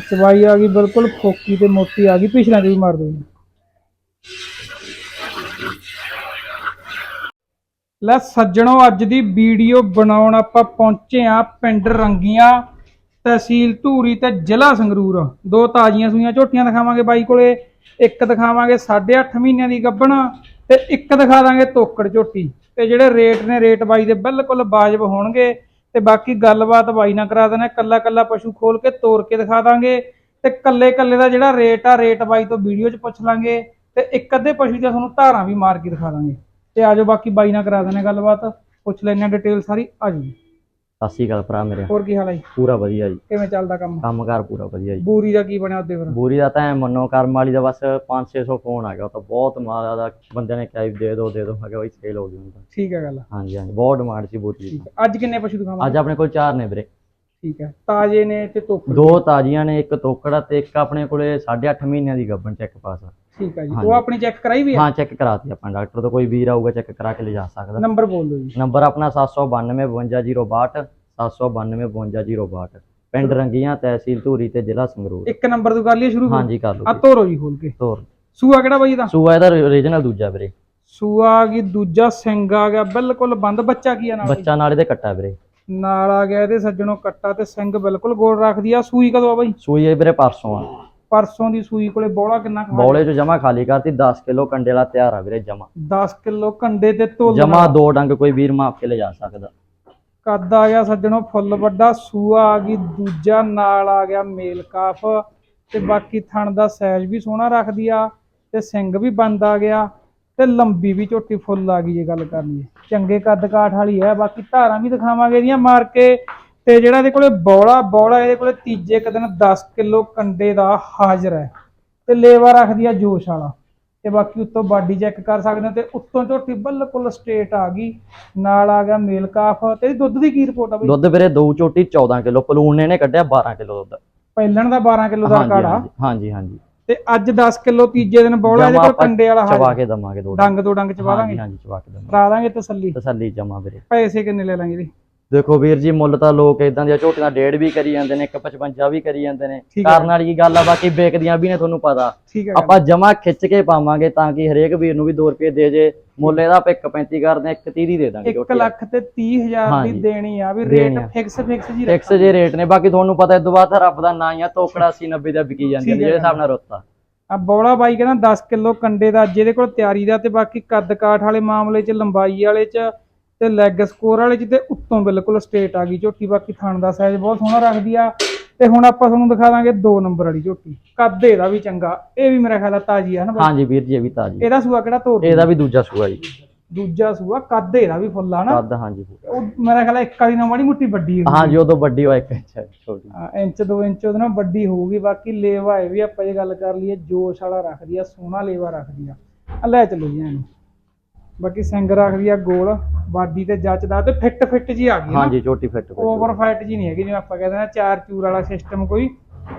ਚਵਾਈ ਆ ਗਈ, ਬਿਲਕੁਲ ਫੋਕੀ ਤੇ ਮੋਟੀ ਆ ਗਈ ਪਿਛਲਾ ਤੇ ਵੀ ਮਾਰ ਦੋ ਜੀ ਲੈ ਸੱਜਣੋ, ਅੱਜ ਦੀ ਵੀਡੀਓ ਬਣਾਉਣ ਆਪਾਂ ਪਹੁੰਚੇ ਆ ਪਿੰਡ ਰੰਗੀਆਂ, ਤਹਿਸੀਲ ਧੂਰੀ ਤੇ ਜ਼ਿਲ੍ਹਾ ਸੰਗਰੂਰ। ਦੋ ਤਾਜ਼ੀਆਂ ਸੂਈਆਂ ਝੋਟੀਆਂ ਦਿਖਾਵਾਂਗੇ ਬਾਈ ਕੋਲੇ, ਇੱਕ ਦਿਖਾਵਾਂਗੇ 8.5 ਮਹੀਨਿਆਂ ਦੀ ਗੱਭਣ ਤੇ ਇੱਕ ਦਿਖਾ ਦਾਂਗੇ ਤੋਕੜ ਝੋਟੀ। ਤੇ ਜਿਹੜੇ ਰੇਟ ਨੇ, ਰੇਟ ਬਾਈ ਦੇ ਬਿਲਕੁਲ ਵਾਜਬ ਹੋਣਗੇ। ਤੇ ਬਾਕੀ ਗੱਲਬਾਤ ਬਾਈ ਨਾਲ ਕਰਾ ਦੇਣਾ ਕੱਲਾ ਕੱਲਾ ਪਸ਼ੂ ਖੋਲ ਕੇ ਤੋਰ ਕੇ ਦਿਖਾ ਦਾਂਗੇ ਤੇ ਕੱਲੇ ਕੱਲੇ ਦਾ ਜਿਹੜਾ ਰੇਟ ਆ, ਰੇਟ ਬਾਈ ਤੋਂ ਵੀਡੀਓ 'ਚ ਪੁੱਛ ਲਾਂਗੇ ਤੇ ਇੱਕ ਅੱਧੇ ਪਸ਼ੂ ਦੀਆਂ ਤੁਹਾਨੂੰ ਧਾਰਾਂ ਵੀ ਮਾਰ ਕੇ ਦਿਖਾ ਦਾਂਗੇ। ਤੇ ਆਜੋ ਬਾਕੀ ਬਾਈ ਨਾਲ ਕਰਾ ਦੇਣੇ ਗੱਲਬਾਤ, ਪੁੱਛ ਲੈਣੇ ਡਿਟੇਲ ਸਾਰੀ ਆਜੋ ਜੀ। ਸਤਿ ਸ਼੍ਰੀ ਅਕਾਲ ਭਰਾ ਮੇਰੇ। ਹੋਰ ਕੀ ਹਾਲ ਹੈ ਜੀ? ਪੂਰਾ ਵਧੀਆ ਜੀ। ਕਿਵੇਂ ਚੱਲਦਾ ਕੰਮ? ਕੰਮਕਾਰ ਪੂਰਾ ਵਧੀਆ ਜੀ। ਬੂਰੀ ਦਾ ਕੀ ਬਣਿਆ ਉੱਤੇ ਫਿਰ? ਬੂਰੀ ਦਾ ਤਾਂ ਐਂ ਮੰਨੋ ਕਰਮ ਵਾਲੀ ਦਾ ਬਸ 5-600 ਫੋਨ ਆ ਗਿਆ ਉਹ ਤਾਂ ਬਹੁਤ ਮਾਰਾ ਦਾ ਬੰਦੇ ਨੇ ਕਿਹਾ ਵੀ ਦੇ ਦਿਓ ਦੇ ਦਿਓ ਮੈਂ ਕਿਹਾ ਬਈ ਸੇਲ ਹੋ ਗਈ ਹੁਣ ਤਾਂ ਠੀਕ ਹੈ ਗੱਲ। ਹਾਂਜੀ ਹਾਂਜੀ ਬਹੁਤ ਡਿਮਾਂਡ ਸੀ ਬੂਰੀ ਦੀ ਠੀਕ ਹੈ। ਅੱਜ ਕਿੰਨੇ ਪਸ਼ੂ ਦਿਖਾਵਾਂਗੇ? ਅੱਜ ਆਪਣੇ ਕੋਲ ਚਾਰ ਨੇ ਵੀਰੇ। ਠੀਕ ਹੈ। ਤਾਜ਼ੇ ਨੇ ਤੇ ਧੁੱਪ ਦੋ ਤਾਜ਼ੀਆਂ ਨੇ ਇੱਕ ਤੋਕੜਾ ਤੇ ਇੱਕ ਆਪਣੇ ਕੋਲੇ 8.5 ਮਹੀਨਿਆਂ ਦੀ ਗੱਭਣ ਚੈੱਕ ਪਾਸ ਆ। ਠੀਕ ਹੈ ਜੀ। ਉਹ ਆਪਣੀ ਚੈੱਕ ਕਰਾਈ ਵੀ ਹੈ ਹਾਂ ਚੈੱਕ ਕਰਾਤੀ ਆਪਾਂ ਡਾਕਟਰ ਤੋਂ ਕੋਈ ਵੀਰ ਆਊਗਾ ਚੈੱਕ ਕਰਾ ਕੇ ਲਿਜਾ ਸਕਦਾ। ਨੰਬਰ ਬੋਲ ਦਿਓ ਜੀ। ਨੰਬਰ ਆਪਣਾ 792 5202 792 5202 ਪਿੰਡ ਰੰਗੀਆਂ ਤਹਿਸੀਲ ਧੂਰੀ ਤੇ ਜ਼ਿਲ੍ਹਾ ਸੰਗਰੂਰ। ਇੱਕ ਨੰਬਰ ਤੋਂ ਕਰ ਲਈਏ ਸ਼ੁਰੂ ਹਾਂਜੀ ਕਰ ਆ ਲਓ ਤੋਰੋ ਜੀ ਖੋਲ ਕੇ। ਤੋਰ। ਸੂਆ ਕਿਹੜਾ ਬਾਈ ਦਾ ਸੂਆ ਇਹਦਾ ਓਰੀਜਨਲ ਦੂਜਾ ਵੀਰੇ। ਸੂਆ ਆ ਗਈ ਦੂਜਾ ਸਿੰਘ ਆ ਗਿਆ। ਬਿਲਕੁਲ ਬੰਦ। ਬੱਚਾ ਕੀ ਆ ਨਾਲ? ਬੱਚਾ ਨਾਲੇ ਤੇ ਕੱਟਾ ਵੀਰੇ। ਨਾਲ ਆ ਗਿਆ ਇਹਦੇ ਸੱਜਣੋਂ ਕੱਟਾ ਤੇ ਸਿੰਘ ਬਿਲਕੁਲ ਗੋਲ ਰੱਖਦੀ ਆ। ਸੂਈ ਕਦੋਂ ਆ ਬਾਈ? ਸੂਈ ਇਹ ਵੀਰੇ ਪਰਸੋਂ ਆ। ਪਰਸੋਂ ਦੀ ਸੂਈ ਕੋਲੇ ਬੋਲਾ ਕਿੰਨਾ ਖਾ ਬੌਲੇ ਚ ਜਮਾ ਖਾਲੀ ਕਰਤੀ 10 ਕਿਲੋ ਕੰਡੇ ਵਾਲਾ ਤਿਆਰ ਆ ਵੀਰੇ ਜਮਾ। 10 ਕਿਲੋ ਕੰਡੇ ਤੇ ਤੋਲ ਜਮਾ ਦੋ ਡੰਗ ਕੋਈ ਵੀਰ ਮਾਪ ਕੇ ਲੈ ਜਾ ਸਕਦਾ। ਕੱਦ ਆ ਗਿਆ ਸੱਜਣੋਂ ਫੁੱਲ ਵੱਡਾ ਸੂਆ ਆ ਗਈ ਦੂਜਾ ਨਾਲ ਆ ਗਿਆ ਮੇਲ ਕਾਫ। ਤੇ ਬਾਕੀ ਥਣ ਦਾ ਸਾਈਜ਼ ਵੀ ਸੋਹਣਾ ਰੱਖਦੀ ਆ ਤੇ ਸਿੰਘ ਵੀ ਬੰਦ ਆ ਗਿਆ ਤੇ ਲੰਬੀ ਵੀ ਝੋਟੀ ਫੁੱਲ ਆ ਗਈ ਜੇ ਗੱਲ ਕਰਨੀ ਚੰਗੇ ਕੱਦ ਕਾਠ ਵਾਲੀ ਹੈ ਬਾਕੀ ਧਾਰਾਂ ਵੀ ਦਿਖਾਵਾਂਗੇ ਇਹਦੀਆਂ ਮਾਰ ਕੇ। ਤੇ ਜਿਹੜਾ ਇਹਦੇ ਕੋਲੇ ਬੌਲਾ ਬੌਲਾ ਇਹਦੇ ਕੋਲੇ ਤੀਜੇ ਕੁ ਦਿਨ 10 ਕਿਲੋ ਕੰਡੇ ਦਾ ਹਾਜ਼ਰ ਹੈ। ਤੇ ਲੇਵਾ ਰੱਖਦੀ ਆ ਜੋਸ਼ ਵਾਲਾ। ਤੇ ਬਾਕੀ ਉੱਤੋਂ ਬਾਡੀ ਚੈੱਕ ਕਰ ਸਕਦੇ ਹੋ ਤੇ ਉੱਤੋਂ ਝੋਟੀ ਬਿਲਕੁਲ ਸਟੇਟ ਆ ਗਈ। ਨਾਲ ਆ ਗਿਆ ਮੇਲ ਕਾਫ। ਤੇ ਦੁੱਧ ਦੀ ਕੀ ਰਿਪੋਰਟ ਆ ਬਈ? ਦੁੱਧ ਵੀਰੇ ਦੋ ਝੋਟੀ 14 ਕਿਲੋ। ਪਲੂਨ ਨੇ ਇਹਨੇ ਕੱਢਿਆ 12 ਕਿਲੋ ਦੁੱਧ। ਪਹਿਲਣ ਦਾ 12 ਕਿਲੋ ਦਾ ਕਾੜਾ ਹਾਂਜੀ, ਹਾਂਜੀ ਤੇ ਅੱਜ 10 ਕਿਲੋ ਤੀਜੇ ਦਿਨ ਬੌਲਾ ਇਹਦੇ ਕੋਲ ਕੰਡੇ ਵਾਲਾ ਚਵਾ ਕੇ ਦਵਾਂਗੇ ਦੋ ਡੰਗ ਤੋਂ ਡੰਗ ਚਵਾ ਦਾਂਗੇ। ਹਾਂਜੀ ਚਵਾ ਕੇ ਦਵਾਂਗੇ। ਕਰਾ ਦਾਂਗੇ ਤਸੱਲੀ। ਤਸੱਲੀ ਜਮਾ ਵੀਰੇ। ਪੈਸੇ ਕਿੰਨੇ ਲੈ ਲਾਂਗੇ ਇਹਦੇ? ਦੇਖੋ ਵੀਰ ਜੀ ਮੁੱਲ ਤਾਂ ਲੋਕ ਇਦਾਂ ਦੀਆਂ ਝੋਟੀਆਂ ਡੇਢ ਵੀ ਕਰੀ ਜਾਂਦੇ ਨੇ 155 ਵੀ ਕਰੀ ਜਾਂਦੇ ਨੇ। ਕਰਨ ਵਾਲੀ ਕੀ ਗੱਲ ਆ ਬਾਕੀ ਵੇਚਦੀਆਂ ਵੀ ਨੇ ਤੁਹਾਨੂੰ ਪਤਾ। ਆਪਾਂ ਜਮਾ ਖਿੱਚ ਕੇ ਪਾਵਾਂਗੇ ਤਾਂ ਕਿ ਹਰੇਕ ਵੀਰ ਨੂੰ ਵੀ 2 ਰੁਪਏ ਦੇ ਜੇ ਮੁੱਲ ਇਹਦਾ ਆਪਾਂ 1.35 ਕਰਦੇ ਆ 1.30 ਦੀ ਦੇ ਦਾਂਗੇ 1 ਝੋਟੀ ਲੱਖ ਤੇ 30 ਹਜ਼ਾਰ ਦੀ ਹਾਂਜੀ। ਦੇਣੀ ਆ ਵੀ ਰੇਟ। ਫਿਕਸ ਫਿਕਸ ਜੀ ਫਿਕਸ ਜੇ ਰੇਟ ਨੇ ਬਾਕੀ ਤੁਹਾਨੂੰ ਪਤਾ ਇਸ ਤੋਂ ਬਾਅਦ ਰੱਬ ਦਾ ਨਾਂ ਹੀ ਆ ਤੋਕੜਾ 80 90 ਦਾ ਵਿਕੀ ਜਾਂਦੀ ਹੈ ਜਿਹੜੇ ਹਿਸਾਬ ਨਾਲ ਰੁੱਤਾ। ਆ ਬੌਲਾ ਬਾਈ ਕਹਿੰਦਾ 10 ਕਿਲੋ ਕੰਡੇ ਦਾ ਅੱਜ ਇਹਦੇ ਕੋਲ ਤਿਆਰੀ ਦਾ ਤੇ ਬਾਕੀ ਕੱਦ ਕਾਠ ਵਾਲੇ ਮਾਮਲੇ 'ਚ ਲੰਬਾਈ ਵਾਲੇ 'ਚ ਤੇ ਲੈਗ ਸਕੋਰ ਵਾਲੇ ਤੇ ਉੱਤੋਂ ਬਿਲਕੁਲ ਸਟੇਟ ਆ ਗਈ ਝੋਟੀ ਬਾਕੀ ਥਣ ਦਾ ਸਾਈਜ਼ ਬਹੁਤ ਸੋਹਣਾ ਰੱਖਦੀ ਆ। ਤੇ ਹੁਣ ਆਪਾਂ ਤੁਹਾਨੂੰ ਦਿਖਾ ਦਾਂਗੇ 2 ਨੰਬਰ ਵਾਲੀ ਝੋਟੀ। ਕੱਦ ਇਹਦਾ ਵੀ ਚੰਗਾ ਇਹ ਵੀ ਮੇਰਾ ਖਿਆਲ ਆ ਤਾਜੀ ਆ ਨਾ ਹਾਂਜੀ ਵੀਰ ਜੀ ਇਹ ਵੀ ਤਾਜੀ ਇਹਦਾ ਸੂਆ ਕਿਹੜਾ ਤੋਰ ਇਹਦਾ ਵੀ ਦੂਜਾ ਸੂਆ ਜੀ। ਦੂਜਾ ਸੂਆ ਕੱਦ ਇਹਦਾ ਵੀ ਫੁੱਲ ਆ ਨਾ। ਕੱਦ ਹਾਂਜੀ ਉਹ ਮੇਰਾ ਖਿਆਲ ਇੱਕ ਵਾਲੀ ਨਾਲ ਮਾੜੀ ਮੁੱਟੀ ਵੱਡੀ ਹੋਊਗੀ। ਹਾਂਜੀ ਉਹ ਤੋਂ ਵੱਡੀ ਹੋਇਆ ਇੱਕ ਇੰਚ ਛੋਟੀ। ਇੰਚ 2 ਇੰਚ ਉਹਦੇ ਨਾਲ ਵੱਡੀ ਹੋਊਗੀ। ਬਾਕੀ ਲੇਵਾ ਇਹ ਵੀ ਆਪਾਂ ਇਹ ਗੱਲ ਕਰ ਲਈਏ ਜੋਸ਼ ਵਾਲਾ ਰੱਖਦੀ ਆ ਸੋਹਣਾ ਲੇਵਾ ਰੱਖਦੀ ਆ। ਆ ਲੈ ਚੱਲੋ ਜੀ ਇਹਨੂੰ ਬਾਕੀ ਸਿੰਗ ਰੱਖਦੀ ਆ ਗੋਲ ਬਾਡੀ ਤੇ ਜੱਚਦਾ ਤੇ ਫਿੱਟ ਫਿੱਟ ਜੀ ਆ ਗਈ ਹਾਂਜੀ ਛੋਟੀ ਫਿੱਟ ਓਵਰ ਫੈਟ ਜੀ ਨਹੀਂ ਹੈਗੀ ਜਿਵੇਂ ਆਪਾਂ ਕਹਿੰਦੇ ਆ ਚਾਰ ਚੂਰ ਵਾਲਾ ਸਿਸਟਮ ਕੋਈ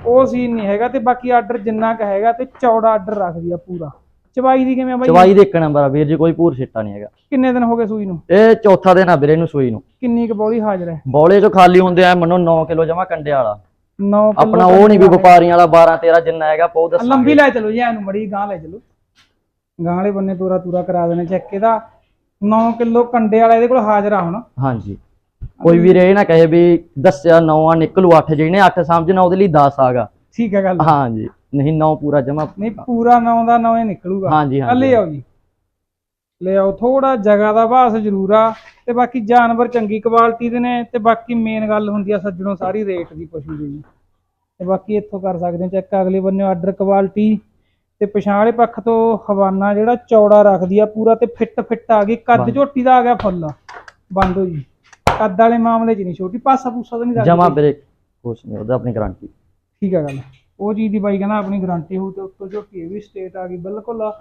ਉਹ ਸੀਨ ਨਹੀਂ ਹੈਗਾ ਤੇ ਬਾਕੀ ਆਰਡਰ ਜਿੰਨਾ ਕ ਹੈਗਾ ਤੇ ਚੌੜਾ ਆਰਡਰ ਰੱਖਦੀ ਆ ਪੂਰਾ। ਚਵਾਈ ਦੀ ਕਿਵੇਂ ਆ ਬਾਈ? ਚਵਾਈ ਦੇ ਇੱਕ ਨੰਬਰ ਆ ਵੀਰ ਜੀ ਕੋਈ ਭੂਰ ਸਿੱਟਾ ਨਹੀਂ ਹੈਗਾ। ਕਿੰਨੇ ਦਿਨ ਹੋ ਗਏ ਸੂਈ ਨੂੰ? ਇਹ ਚੌਥਾ ਦਿਨ ਆ ਵੀਰੇ ਨੂੰ ਸੂਈ ਨੂੰ। ਕਿੰਨੀ ਕੁ ਬੋਲੀ ਹਾਜ਼ਰ ਹੈ? ਬੌਲੇ ਚੋਂ ਖਾਲੀ ਹੁੰਦੇ ਆ ਮੰਨੋ 9 ਕਿਲੋ ਜਮਾ ਕੰਡੇ ਵਾਲਾ। 9 ਆਪਣਾ ਉਹ ਨਹੀਂ ਵੀ ਵਪਾਰੀਆਂ ਵਾਲਾ 12 13 ਜਿੰਨਾ ਹੈਗਾ ਪਉ ਦੱਸ ਲੰਬੀ ਲੈ ਚਲੋ ਜੀ ਇਹਨੂੰ ਮੜੀ ਗਾਂ ਲੈ ਚਲੋ। ਗਾਂ ਵਾਲੇ ਬੰਨੇ ਤੋਰਾ ਤੂਰਾ ਕਰਾ ਦੇਣੇ ਚੈੱਕ ਇਹਦਾ। 9 ਕਿਲੋ ਕੰਡੇ ਵਾਲਾ ਇਹਦੇ ਕੋਲ ਹਾਜ਼ਰ ਆ ਹੁਣ। ਹਾਂਜੀ। ਕੋਈ ਵੀਰ ਇਹ ਨਾ ਕਹੇ ਵੀ ਦੱਸਿਆ 9 ਆ ਨਿਕਲੂ 8 ਜਿਹਨੇ 8 ਸਮਝਣਾ ਉਹਦੇ ਲਈ 10 ਆਗਾ। ਠੀਕ ਹੈ ਗੱਲ। ਹਾਂਜੀ। ਨਹੀਂ 9 ਪੂਰਾ ਜਮਾ ਨਹੀਂ ਪੂਰਾ 9 ਦਾ 9 ਹੀ ਨਿਕਲੂਗਾ। ਹਾਂਜੀ ਹਾਂਜੀ। ਲੈ ਆਓ ਜੀ। ਲੈ ਆਓ ਥੋੜਾ ਜਗ੍ਹਾ ਦਾ ਭਾਸ ਜ਼ਰੂਰ ਆ ਤੇ ਬਾਕੀ ਜਾਨਵਰ ਚੰਗੀ ਕੁਆਲਿਟੀ ਦੇ ਨੇ ਤੇ ਬਾਕੀ ਮੇਨ ਗੱਲ ਹੁੰਦੀ ਆ ਸੱਜਣੋਂ ਸਾਰੀ ਰੇਟ ਦੀ ਪਸ਼ੂ ਦੀ ਜੀ। ਤੇ ਬਾਕੀ ਇੱਥੋਂ ਕਰ ਸਕਦੇ ਹੋ ਚੈੱਕ। ਅਗਲੇ ਬੰਨੇ ਆਰਡਰ ਕੁਆਲਿਟੀ ਤੇ ਪਛਾਣ ਵਾਲੇ ਪੱਖ ਤੋਂ ਹਵਾਨਾ ਜਿਹੜਾ ਚੌੜਾ ਰੱਖਦੀ ਆ ਪੂਰਾ ਤੇ ਫਿੱਟ ਫਿੱਟ ਆ ਗਈ ਕੱਦ। ਝੋਟੀ ਦਾ ਆ ਗਿਆ ਫੁੱਲ। ਬੰਦ ਹੋ ਜੀ ਕੱਦ ਵਾਲੇ ਮਾਮਲੇ 'ਚ ਨਹੀਂ ਛੋਟੀ ਪਾਸਾ ਪੂਸਾ ਤਾਂ ਨਹੀਂ ਰੱਖਦੀ ਜਮਾ ਵੀਰੇ ਕੁਛ ਨਹੀਂ ਉਹਦਾ ਆਪਣੀ ਗਾਰੰਟੀ ਠੀਕ ਆ ਗੱਲ। ਉਹ ਚੀਜ਼ ਦੀ ਬਾਈ ਕਹਿੰਦਾ ਆਪਣੀ ਗਾਰੰਟੀ ਹੋਊ ਤੇ ਉੱਤੋਂ ਝੋਟੀ ਇਹ ਵੀ ਸਟੇਟ ਆ ਗਈ ਬਿਲਕੁਲ।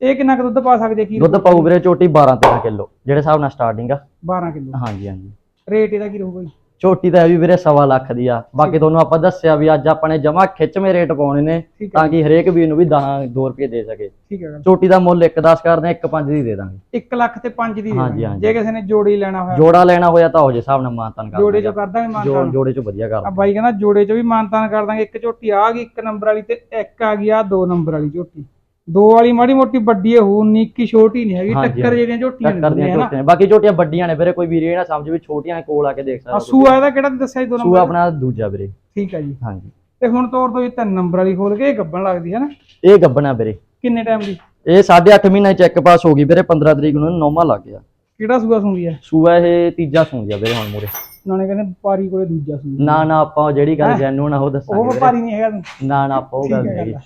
ਇਹ ਕਿੰਨਾ ਕੁ ਦੁੱਧ ਪਾ ਸਕਦੇ ਕੀ ਦੁੱਧ ਪਾਉ ਵੀਰੇ ਝੋਟੀ 12 13 ਕਿਲੋ ਜਿਹੜੇ ਹਿਸਾਬ ਨਾਲ ਸਟਾਰਟਿੰਗ ਆ। 12 ਕਿਲੋ। ਹਾਂਜੀ ਹਾਂਜੀ। ਰੇਟ ਇਹਦਾ ਕੀ ਰਹੂਗਾ ਜੀ ਝੋਟੀ ਤਾਂ ਇਹ ਵੀ ਵੀਰੇ ਸਵਾ ਲੱਖ ਦੀ ਆ। ਬਾਕੀ ਤੁਹਾਨੂੰ ਆਪਾਂ ਦੱਸਿਆ ਵੀ ਅੱਜ ਆਪਣੇ ਜਮਾ ਖਿੱਚਵੇਂ ਰੇਟ ਪਾਉਣੇ ਨੇ ਤਾਂ ਕਿ ਹਰੇਕ ਵੀਰ ਨੂੰ ਵੀ 10 2 ਰੁਪਏ ਦੇ ਸਕੇ। ਠੀਕ ਹੈ ਝੋਟੀ ਦਾ ਮੁੱਲ 1.10 ਕਰਦੇ ਆ 1.5 ਦੀ ਦੇ ਦਾਂਗੇ। 1 ਲੱਖ ਤੇ 5 ਦੀ ਹਾਂਜੀ। ਹਾਂਜੀ। ਜੇ ਕਿਸੇ ਨੇ ਜੋੜੀ ਲੈਣਾ ਹੋਇਆ। ਜੋੜਾ ਲੈਣਾ ਹੋਇਆ ਤਾਂ ਉਹ ਜੇ ਹਿਸਾਬ ਨਾਲ ਮਾਨਤਨ ਕਰ ਜੋੜੇ ਚ ਦਾਂਗੇ। ਕਰ ਦਾਂਗੇ ਜੋ- ਮਾਨਤਾਨ। ਜੋੜੇ ਚ ਵਧੀਆ ਕਰ ਆ ਬਾਈ ਕਹਿੰਦਾ ਜੋੜੇ ਚ ਵੀ ਮਾਨਤਾਨ ਕਰ ਦਾਂਗੇ। ਇੱਕ ਝੋਟੀ ਆ ਗਈ ਇੱਕ ਨੰਬਰ ਵਾਲੀ ਤੇ ਇੱਕ ਆ ਗਈ ਆ ਦੋ ਨੰਬਰ ਵਾਲੀ ਝੋਟੀ। ਦੋ ਵਾਲੀ ਮਾੜੀ ਮੋਟੀ ਵੱਡੀ ਹੋ ਨਿੱਕੀ ਛੋਟੀ ਨਹੀਂ ਹੈਗੀ ਹਾਂਜੀ, ਟੱਕਰ ਹਾਂਜੀ। ਜਿਹੜੀਆਂ ਝੋਟੀਆਂ ਟੱਕਰ ਦੀਆਂ ਨਾ ਝੋਟੀਆਂ। ਬਾਕੀ ਝੋਟੀਆਂ ਵੱਡੀਆਂ ਨੇ ਵੀਰੇ ਕੋਈ ਵੀਰ ਇਹ ਨਾ ਸਮਝ ਵੀ ਛੋਟੀਆਂ ਨੇ ਕੋਲ ਆ ਕੇ ਦੇਖ ਸਕਦਾ ਸੂਆ ਇਹਦਾ ਕਿਹੜਾ ਦੱਸਿਆ ਸੀ ਦੋ ਸੂਆ ਨੰਬਰ? ਆਪਣਾ ਦੂਜਾ ਵੀਰੇ। ਠੀਕ ਹੈ ਜੀ। ਹਾਂਜੀ। ਤੇ ਹੁਣ ਤੋਰ ਤੋਂ ਇਹ ਤਿੰਨ ਨੰਬਰ ਵਾਲੀ ਖੋਲ ਕੇ ਇਹ ਗੱਬਣ ਲੱਗਦੀ ਹੈ ਨਾ? ਇਹ ਗੱਬਣਾ ਵੀਰੇ। ਕਿੰਨੇ ਟਾਈਮ ਦੀ? ਇਹ 8.5 ਮਹੀਨੇ ਚੈੱਕ ਪਾਸ ਹੋ ਗਈ ਵੀਰੇ 15 ਤਰੀਕ ਨੂੰ ਨੌਵਾਂ ਲੱਗ ਗਿਆ। ਕਿਹੜਾ ਸੂਆ ਸੂੰਦੀ ਹੈ? ਸੂਆ ਇਹ ਤੀਜਾ ਸੂੰਦੀ ਆ ਵੀਰੇ ਹੁਣ ਮੂਰੇ। ਨਾਲੇ ਕਹਿੰਦੇ ਵਪਾਰੀ ਕੋਲੇ ਦੂਜਾ ਸੂਆ ਨਾ ਨਾ ਆਪਾਂ ਉਹ ਜਿਹੜੀ ਗੱਲ ਜੈਨੂਨ ਆ ਉਹ ਉਹ ਦੱਸਾਂਗੇ ਵੀਰੇ। ਵਪਾਰੀ ਨਹੀਂ ਹੈਗਾ ਨਾ ਨਾ ਆਪਾਂ ਉਹ ਗੱਲ ਠੀਕ ਹੈ ਨਹੀਂ ਗੱਲ।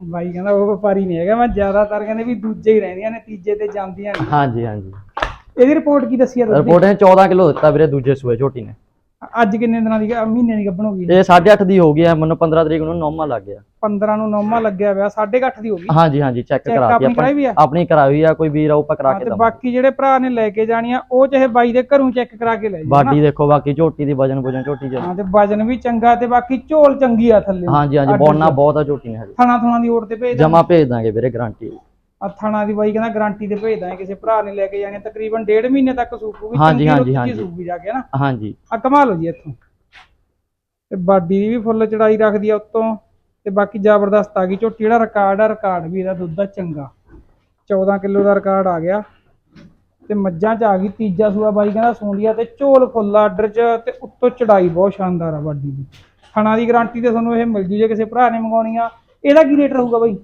ਬਾਈ ਕਹਿੰਦਾ ਉਹ ਵਪਾਰੀ ਨਹੀਂ ਹੈਗਾ ਮੈਂ ਜ਼ਿਆਦਾਤਰ ਕਹਿੰਦੇ ਵੀ ਦੂਜੇ ਹੀ ਰਹਿੰਦੀਆਂ ਨੇ ਤੀਜੇ ਤੇ ਜਾਂਦੀਆਂ ਨੇ ਹਾਂਜੀ ਹਾਂਜੀ। ਇਹਦੀ ਰਿਪੋਰਟ ਕੀ ਦੱਸੀ ਆ ਦੁੱਧ ਦੀ? ਰਿਪੋਰਟ ਨੇ 14 ਕਿਲੋ ਦਿੱਤਾ ਵੀਰੇ ਦੂਜੇ ਸੂਏ ਝੋਟੀ ਨੇ। ਅੱਜ ਕਿੰਨੇ ਦਿਨਾਂ ਦੀ ਗ- ਮਹੀਨੇ ਦੀ ਗੱਭਣ ਹੋ ਗਈ? ਇਹ 8.5 ਦੀ ਹੋ ਗਈ ਹੈ ਮੈਨੂੰ 15 ਤਰੀਕ ਨੂੰ ਨੌਵਾਂ ਲੱਗ ਗਿਆ। 15 ਨੂੰ ਨੌਮਾ ਲੱਗਿਆ ਹੋਇਆ 8.5 ਦੀ ਹੋ ਗਈ। ਹਾਂਜੀ ਹਾਂਜੀ ਚੈੱਕ ਕਰਾਤੀ ਆਪਣੀ ਕਰਾਈ ਵੀ ਆ? ਆਪਣੀ ਕਰਾਈ ਆ ਕੋਈ ਵੀਰ ਆਊ ਆਪਾਂ ਕਰਾ ਹਾਂ, ਕੇ ਤੇ ਦਵਾਂਗੇ ਬਾਕੀ ਜਿਹੜੇ ਭਰਾ ਨੇ ਲੈ ਕੇ ਜਾਣੀਆਂ ਉਹ ਚਾਹੇ ਬਾਈ ਦੇ ਘਰੋਂ ਚੈੱਕ ਕਰਾ ਕੇ ਲੈ ਨਾ। ਬਾਡੀ ਦੇਖੋ ਬਾਕੀ ਝੋਟੀ ਦੀ ਵਜਨ ਵਜਨ ਝੋਟੀ ਚ। ਹਾਂ ਤੇ ਵਜਨ ਵੀ ਚੰਗਾ ਤੇ ਬਾਕੀ ਝੋਲ ਚੰਗੀ ਆ ਥੱਲੇ। ਹਾਂਜੀ ਹਾਂਜੀ ਬੋਨਾ। ਬਹੁਤ ਆ ਝੋਟੀ ਨੇ ਹਜੇ ਥਣਾ ਥਣਾ ਦੀ ਓੜ ਤੇ ਭੇਜ ਜਮਾ ਭੇਜ ਦਾਂਗੇ ਵੀਰੇ ਗਾਰੰਟੀ ਆ ਥਣਾ ਦੀ ਬਾਈ ਕਹਿੰਦਾ ਗਾਰੰਟੀ ਤੇ ਭੇਜ ਦਾਂ ਕਿਸੇ ਭਰਾ ਨੇ ਲੈ ਕੇ ਜਾਣੀ ਤਕਰੀਬਨ ਡੇਢ ਮਹੀਨੇ ਤੱਕ ਸੂਕੂਗੀ ਹਾਂਜੀ, ਹਾਂਜੀ, ਹਾਂਜੀ। ਸੂਕੂਗੀ ਜਾ ਕੇ ਨਾ ਹਾਂਜੀ। ਆ ਕਮਾ ਲਓ ਜੀ ਇੱਥੋਂ। ਤੇ ਬਾਡੀ ਦੀ ਵੀ ਫੁੱਲ ਚੜਾਈ ਰੱਖਦੀ ਆ ਉੱਤੋਂ। ਤੇ ਬਾਕੀ ਜ਼ਬਰਦਸਤ ਆ ਗਈ ਝੋਟੀ ਜਿਹੜਾ ਰਿਕਾਰਡ ਆ ਰਿਕਾਰਡ ਵੀ ਇਹਦਾ ਦੁੱਧ ਦਾ ਚੰਗਾ। 14 ਕਿਲੋ ਦਾ ਰਿਕਾਰਡ ਆ ਗਿਆ। ਤੇ ਮੱਝਾਂ ਚ ਆ ਗਈ ਤੀਜਾ ਸੂਆ ਬਾਈ ਕਹਿੰਦਾ ਸੂੰਡੀਆ ਤੇ ਝੋਲ ਫੁੱਲਾ ਆਰਡਰ ਚ ਤੇ ਉੱਤੋਂ ਚੜਾਈ ਬਹੁਤ ਸ਼ਾਨਦਾਰ ਆ ਬਾਡੀ ਦੀ। ਖਾਣਾ ਦੀ ਗਾਰੰਟੀ ਤੇ ਤੁਹਾਨੂੰ ਇਹ ਮਿਲ ਜੂ ਜੇ ਕਿਸੇ ਭਰਾ ਨੇ ਮੰਗਾਉਣੀ ਆ। ਇਹਦਾ ਕੀ ਰੇਟ ਰਹੂਗਾ ਬਾਈ?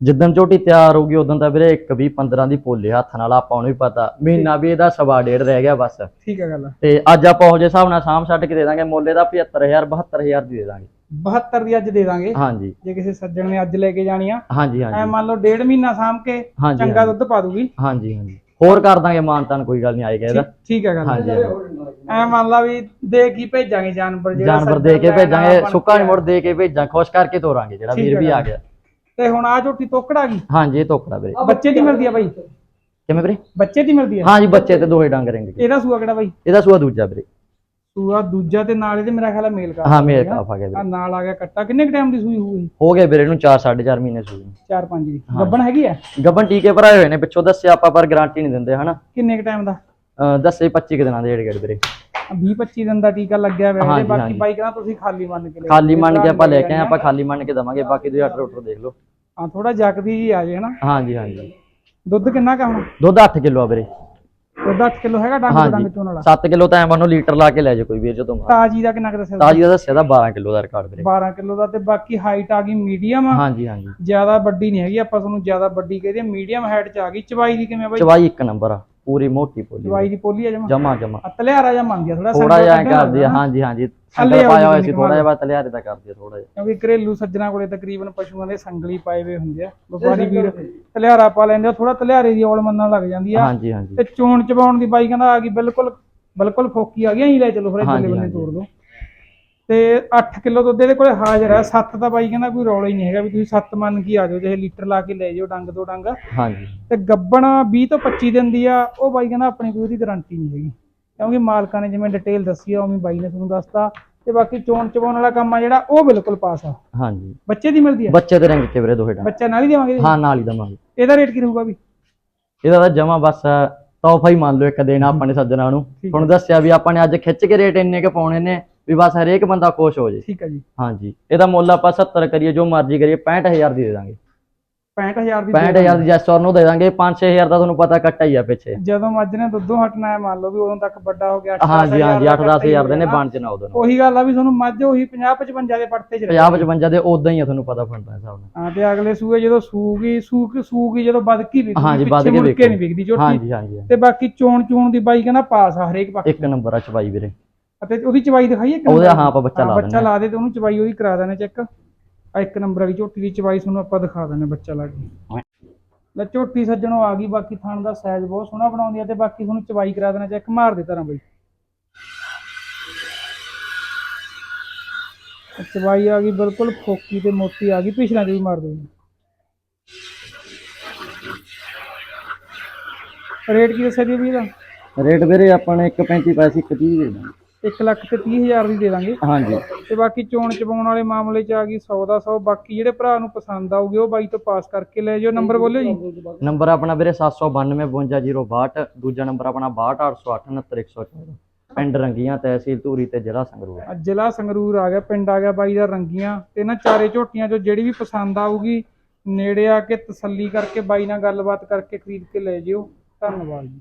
ਜਿੱਦਣ ਝੋਟੀ ਤਿਆਰ ਹੋਊਗੀ ਉਦੋਂ ਤਾਂ ਵੀਰੇ 1 20 15 ਦੀ ਪੋਲੇ ਹੱਥ ਨਾਲ ਆਪਾਂ ਨੂੰ ਵੀ ਪਤਾ। ਮਹੀਨਾ ਵੀ ਇਹਦਾ ਸਵਾ ਡੇਢ ਰਹਿ ਗਿਆ ਬਸ। ਠੀਕ ਹੈ ਗੱਲ ਤੇ ਅੱਜ ਆਪਾਂ ਉਹ ਜੇ ਹਿਸਾਬ ਨਾਲ ਸਾਂਭ ਛੱਡ ਕੇ ਦੇ ਦਾਂਗੇ ਮੁੱਲੇ ਦਾ 75000 72000 ਦੀ ਦੇ ਦਾਂਗੇ। 72 ਦੀ ਅੱਜ ਦੇ ਦਾਂਗੇ। ਹਾਂਜੀ। ਜੇ ਕਿਸੇ ਸੱਜਣ ਨੇ ਅੱਜ ਲੈ ਕੇ ਜਾਣੀ ਆ ਹਾਂਜੀ। ਐ ਹਾਂਜੀ ਮੰਨ ਲਓ ਡੇਢ ਮਹੀਨਾ ਸਾਂਭ ਕੇ ਹਾਂਜੀ, ਚੰਗਾ। ਦੁੱਧ ਪਾ ਦੂਗੀ। ਹਾਂਜੀ ਹਾਂਜੀ। ਹੋਰ ਕਰ ਦਾਂਗੇ ਮਾਨਤਾਨ ਕੋਈ ਗੱਲ ਨਹੀਂ ਆਏਗਾ ਇਹਦਾ। ਠੀਕ ਹੈ ਗੱਲ ਹਾਂਜੀ। ਐ ਮੰਨ ਲਾ ਵੀ ਦੇ ਕੀ ਭੇਜਾਂਗੇ ਜਾਨਵਰ ਜਿਹੜਾ ਜਾਨਵਰ ਦੇ ਕੇ ਲੈਣ ਭੇਜਾਂਗੇ ਸੁੱਕਾ ਨਹੀਂ ਮੁੜ ਦੇ ਕੇ ਭੇਜਾਂ ਖੁਸ਼ ਕਰਕੇ ਤੋਰਾਂਗੇ ਜਿਹੜਾ ਠੀਕ ਵੀਰ ਵੀ ਆ। ਗਿਆ। ਤੇ ਹੁਣ ਆ ਝੋਟੀ ਤੋਕੜ ਗਈ ਹਾਂਜੀ ਇਹ ਤੋਕੜਾ ਵੀਰੇ। ਬੱਚੇ ਦੀ ਮਿਲਦੀ ਆ ਬਾਈ। ਕਿਵੇਂ ਵੀਰੇ? ਬੱਚੇ ਦੀ ਮਿਲਦੀ ਆ? ਹਾਂਜੀ ਬੱਚੇ ਤੇ ਦੋਹੇ ਡੰਗ ਰਿੰਗ ਇਹਦਾ ਸੂਆ ਕਿਹੜਾ ਬਾਈ? ਇਹਦਾ ਸੂਆ ਦੂਜਾ ਵੀਰੇ। ਸੂਆ ਦੂਜਾ ਤੇ ਨਾਲ ਇਹਦੇ ਮੇਰਾ ਖਿਆਲ ਆ ਮੇਲ ਕਾ ਹਾਂ ਮੇਲ ਕਾਫ ਆ ਗਿਆ ਆ ਨਾਲ ਆ ਗਿਆ ਕੱਟਾ। ਕਿੰਨੇ ਕ ਟਾਈਮ ਦੀ ਸੂਈ ਹੋਊਗੀ? ਹੋ ਗਏ ਵੀਰੇ ਨੂੰ 4 4.5 ਮਹੀਨੇ ਸੂਈ। ਨੂੰ। 4-5 ਦੀ। ਗੱਬਣ ਹੈਗੀ ਆ? ਗੱਬਨ ਟੀਕੇ ਭਰਾਏ ਹੋਏ ਨੇ ਪਿੱਛੋਂ ਦੱਸਿਆ ਆਪਾਂ ਪਰ ਗਾਰੰਟੀ ਨਹੀਂ ਦਿੰਦੇ ਹਨਾ? ਕਿੰਨੇ ਕ ਟਾਈਮ ਦਾ? ਅਹ ਦੱਸੇ 25 ਕੁ ਦਿਨਾਂ ਦੇ ਗੇੜ ਵੀਰੇ। 20-25 ਦਿਨ ਦਾ ਟੀਕਾ ਲੱਗਿਆ ਹੋਇਆ ਬਾਕੀ ਹਾਂਜੀ। ਬਾਈ ਕਹਿੰਦਾ ਤੁਸੀਂ ਖਾਲੀ ਮੰਨ ਕੇ ਲੈ ਖਾਲੀ। ਮੰਨ ਕੇ ਆਪਾਂ ਲੈ ਕੇ ਆਏ। ਆਪਾਂ ਖਾਲੀ ਮੰਨ ਕੇ ਦਵਾਂਗੇ ਬਾਕੀ ਤੁਸੀਂ ਆਰਡਰ ਆਰਡਰ ਦੇਖ ਲਓ। ਹਾਂ ਥੋੜਾ ਜਗਦੀ ਜੀ ਆ ਜੇ ਹਨਾ? ਹਾਂਜੀ ਹਾਂਜੀ। ਦੁੱਧ ਕਿੰਨਾ ਕਾ ਹੁਣ? ਦੁੱਧ 8 ਕਿਲੋ ਆ ਵੀਰੇ। ਦੁੱਧ 8 ਕਿਲੋ ਹੈਗਾ ਡੰਗ ਹਾਂਜੀ। ਡੰਗ ਚੋਣ ਵਾਲਾ। 7 ਕਿਲੋ ਤਾਂ ਐ ਮੰਨੋ ਲੀਟਰ ਲਾ ਕੇ ਲੈ ਜਾ ਕੋਈ ਵੀਰ ਜਦੋਂ ਮਰਜ਼ੀ। ਤਾਜੀ ਦਾ ਕਿੰਨਾ ਕੁ ਦੱਸਿਆ ਤਾਜੀ ਦਾ ਦੱਸਿਆ ਤਾਂ 12 ਕਿਲੋ ਦਾ ਰਿਕਾਰਡ ਵੀਰੇ। 12 ਕਿਲੋ ਦਾ ਤੇ ਬਾਕੀ ਹਾਈਟ ਆ ਗਈ ਮੀਡੀਅਮ ਹਾਂਜੀ ਹਾਂਜੀ। ਜ਼ਿਆਦਾ ਵੱਡੀ ਨਹੀਂ ਹੈਗੀ ਆਪਾਂ ਤੁਹਾਨੂੰ ਜ਼ਿਆਦਾ ਵੱਡੀ ਕਹਦੇ ਮੀਡੀਅਮ ਹਾਈਟ ਚ ਆ ਗਈ। ਚਵਾਈ ਦੀ ਕਿਵੇਂ ਬਾਈ? ਚਵਾਈ ਇੱਕ ਨੰਬਰ ਆ। ਪੂਰੀ ਮੋਟੀ ਪੋਲੀ ਚਵਾਈ ਦੀ ਪੋਲੀ ਆ ਜਮਾ? ਜਮਾ ਜਮਾ। ਤਲਿਆਰਾ ਜਾਂ ਮੰਗਦੀ ਆ ਥੋੜਾ ਥੋੜਾ ਜਿਹਾ ਐਂ ਕਰਦੀ ਆ ਹਾਂਜੀ ਹਾਂਜੀ। ਸੰਗਲ ਪਾਇਆ ਹੋਇਆ ਸੀ ਥੋੜਾ ਜਿਹਾ ਬਸ ਲਿਆਰੇ ਦਾ ਕਰਦੀ ਆ ਥੋੜਾ ਜਿਹਾ। ਕਿਉਂਕਿ ਘਰੇਲੂ ਸੱਜਣਾ ਕੋਲੇ ਤਕਰੀਬਨ ਪਸ਼ੂਆਂ ਦੇ ਸੰਗਲੀ ਪਾਏ ਹੋਏ ਹੁੰਦੇ ਆ। ਵਪਾਰੀ ਵੀਰ ਤਲਿਆਰਾ ਪਾ ਲੈਂਦੇ ਆ ਥੋੜਾ ਤਲਿਆਰੇ ਦੀ ਔਲ ਮੰਨਣ ਲੱਗ ਜਾਂਦੀ ਆ। ਹਾਂਜੀ ਹਾਂਜੀ। ਤੇ ਚੋਣ ਚਬਾਉਣ ਦੀ ਬਾਈ ਕਹਿੰਦਾ ਆ ਗਈ ਬਿਲਕੁਲ ਬਿਲਕੁਲ ਫੋਕੀ ਆ ਗਈ ਅਸੀਂ ਲੈ ਚਲੋ ਫਿਰ ਬੱਲੇ ਹਾਂਜੀ। ਤੋੜ ਦੋ। ਤੇ 8 ਕਿਲੋ ਦੁੱਧ ਇਹਦੇ ਕੋਲੇ ਹਾਜ਼ਰ ਹੈ 7 ਤਾਂ ਬਾਈ ਕਹਿੰਦਾ ਕੋਈ ਰੌਲਾ ਹੀ ਨਹੀਂ ਹੈਗਾ ਵੀ ਤੁਸੀਂ 7 ਮੰਨ ਕੇ ਆ ਜਾਓ ਜੇ ਲੀਟਰ ਲਾ ਕੇ ਲੈ ਜਾਓ ਡੰਗ ਦੋ ਡੰਗ। ਹਾਂਜੀ। ਤੇ ਗੱਬਣ 20 ਤੋਂ 25 ਦਿਨ ਦੀ ਆ ਉਹ ਬਾਈ ਕਹਿੰਦਾ ਆਪਣੀ ਕੋਈ ਉਹਦੀ ਗਾਰੰਟੀ ਨਹੀਂ ਹੈਗੀ। ਕਿਉਂਕਿ ਮਾਲਕਾਂ ਨੇ ਜਿਵੇਂ ਡਿਟੇਲ ਦੱਸੀ ਆ ਉਵੇਂ ਬਾਈ ਨੇ ਤੁਹਾਨੂੰ ਦੱਸਤਾ। ਤੇ ਬਾਕੀ ਚੋਣ ਚਵਾਉਣ ਵਾਲਾ ਕੰਮ ਆ ਜਿਹੜਾ ਉਹ ਬਿਲਕੁਲ ਪਾਸ ਆ। ਹਾਂਜੀ। ਬੱਚੇ ਦੀ ਮਿਲਦੀ ਆ? ਬੱਚੇ ਤੇ ਰੰਗ ਕੇ ਵੀਰੇ ਦੋਹੇ ਡੰਗ। ਬੱਚਾ ਨਾਲ ਹੀ ਦੇਵਾਂਗੇ? ਹਾਂ ਨਾਲ ਹੀ ਦਵਾਂਗੇ। ਇਹਦਾ ਰੇਟ ਕੀ ਰਹੂਗਾ ਵੀ? ਇਹਦਾ ਤਾਂ ਜਮਾ ਬਸ ਤੋਹਫਾ ਹੀ ਮੰਨ ਲਓ ਇੱਕ ਦੇਣਾ ਆਪਾਂ ਨੇ ਸੱਜਣਾ ਨੂੰ। ਹੁਣ ਦੱਸਿਆ ਵੀ ਆਪਾਂ ਨੇ ਅੱਜ ਖਿੱਚ ਕੇ ਰੇਟ ਇੰਨੇ ਕੇ ਪਾਉਣੇ ਨੇ। ਵੀ ਬਸ ਹਰੇਕ ਬੰਦਾ ਖੁਸ਼ ਹੋ ਜੇ। ਠੀਕ ਹੈ ਜੀ। ਹਾਂਜੀ। ਇਹਦਾ ਮੁੱਲ ਆਪਾਂ 70 ਕਰੀਏ ਜੋ ਮਰਜ਼ੀ ਕਰੀਏ 65000 ਦੀ ਦੇ ਦਾਂਗੇ। 65000 ਦੀ 65000 ਦੀ ਜੈਸ ਨੂੰ ਦੇ ਦਾਂਗੇ 5-6000 ਦਾ ਤੁਹਾਨੂੰ ਪਤਾ ਕੱਟਾ ਹੀ ਆ ਪਿੱਛੇ। ਜਦੋਂ ਮੱਝ ਨੇ ਦੁੱਧੋਂ ਹਟਣਾ ਹੈ ਮੰਨ ਲਓ ਵੀ ਉਦੋਂ ਤੱਕ ਵੱਡਾ ਹੋ ਗਿਆ ਹਾਂਜੀ ਹਾਂਜੀ ਦਾ 8-10000 ਦੇ ਨੇ ਬਣ ਚ ਨਾ ਉਦੋਂ ਉਹੀ ਗੱਲ ਆ ਵੀ ਤੁਹਾਨੂੰ ਮੱਝ ਉਹੀ 50 55 ਦੇ ਪੜਤੇ ਚ 50-55 ਦੇ ਉਦਾਂ ਹੀ ਆ ਤੁਹਾਨੂੰ ਪਤਾ ਫੰਡਾ ਹਿਸਾਬ ਨਾਲ। ਹਾਂ ਤੇ ਅਗਲੇ ਸੂਏ ਜਦੋਂ ਸੂਗੀ ਸੂਕ ਸੂਗੀ ਜਦੋਂ ਬਦਕੀ ਵਿਕਦੀ ਹਾਂਜੀ, ਵੱਧ ਕੇ ਮੁੜ ਕੇ ਵਿਕੂ। ਨਹੀਂ ਵਿਕਦੀ ਝੋਟੀ ਹਾਂਜੀ ਹਾਂਜੀ। ਤੇ ਬਾਕੀ ਚੋਣ ਚੋਣ ਦੀ ਬਾਈ ਕਹਿੰਦਾ ਪਾਸ ਆ ਹਰੇਕ ਪੱਖ ਇੱਕ ਨੰਬਰ ਆ ਚਵਾਈ ਵੀਰੇ। ਅਤੇ ਉਹਦੀ ਚਵਾਈ ਦਿਖਾਈਏ ਕਿ ਉਹਦਾ ਹਾਂ ਆਪਾਂ ਬੱਚਾ ਲਾ ਬੱਚਾ ਦਿੰਦੇ ਲਾ ਦੇ ਤੇ ਉਹਨੂੰ ਚਵਾਈ ਉਹਦੀ ਕਰਾ ਦੇਣਾ ਚੈੱਕ ਆ ਇੱਕ ਨੰਬਰ ਵਾਲੀ ਝੋਟੀ ਦੀ ਚਵਾਈ ਤੁਹਾਨੂੰ ਆਪਾਂ ਦਿਖਾ ਦਿੰਦੇ ਬੱਚਾ ਲਾ ਕੇ। ਲੈ ਝੋਟੀ ਸੱਜਣੋਂ ਆ ਗਈ ਬਾਕੀ ਥਣ ਦਾ ਸਾਈਜ਼ ਬਹੁਤ ਸੋਹਣਾ ਬਣਾਉਂਦੀ ਆ ਤੇ ਬਾਕੀ ਤੁਹਾਨੂੰ ਚਵਾਈ ਕਰਾ ਦੇਣਾ ਚੈੱਕ ਮਾਰ ਦੇ ਤਰ੍ਹਾਂ ਬਈ। ਚਵਾਈ ਆ ਗਈ ਬਿਲਕੁਲ ਫੋਕੀ ਤੇ ਮੋਟੀ ਆ ਗਈ ਪਿਛਲਾਂ ਤੇ ਵੀ ਮਾਰ ਦੋ ਰੇਟ ਕੀ ਦੱਸਿਆ ਜੀ ਵੀ ਇਹਦਾ ਰੇਟ ਵੀਰੇ ਆਪਾਂ ਨੇ 1.35 ਪੈਸੇ 130 ਦੇ ਦਾਂਗੇ। 1 ਲੱਖ ਤੇ 30000 ਦੀ ਦੇ ਦਾਂਗੇ। ਹਾਂਜੀ। ਤੇ ਬਾਕੀ ਚੋਣ ਚਵਾਉਣ ਵਾਲੇ ਮਾਮਲੇ 'ਚ ਆ ਗਈ 100 ਦਾ 100 ਬਾਕੀ ਜਿਹੜੇ ਭਰਾ ਨੂੰ ਪਸੰਦ ਆਊਗੇ ਉਹ ਬਾਈ ਤੋਂ ਪਾਸ ਕਰਕੇ ਲੈ ਜਾਓ ਨੰਬਰ ਬੋਲਿਓ ਜੀ। ਨੰਬਰ ਆਪਣਾ ਵੀਰੇ 792 ਦੂਜਾ ਨੰਬਰ ਆਪਣਾ 62808 69114 ਪਿੰਡ ਰੰਗੀਆਂ ਤਹਿਸੀਲ ਧੂਰੀ ਤੇ ਜ਼ਿਲ੍ਹਾ ਸੰਗਰੂਰ। ਜ਼ਿਲ੍ਹਾ ਸੰਗਰੂਰ ਆ ਗਿਆ ਪਿੰਡ ਆ ਗਿਆ ਬਾਈ ਦਾ ਰੰਗੀਆਂ। ਤੇ ਨਾ ਚਾਰੇ ਝੋਟੀਆਂ 'ਚੋਂ ਜਿਹੜੀ ਵੀ ਪਸੰਦ ਆਊਗੀ ਨੇੜੇ ਆ ਕੇ ਤਸੱਲੀ ਕਰਕੇ ਬਾਈ ਨਾਲ ਗੱਲਬਾਤ ਕਰਕੇ ਖਰੀਦ ਕੇ ਲੈ ਜਿਓ। ਧੰਨਵਾਦ ਜੀ।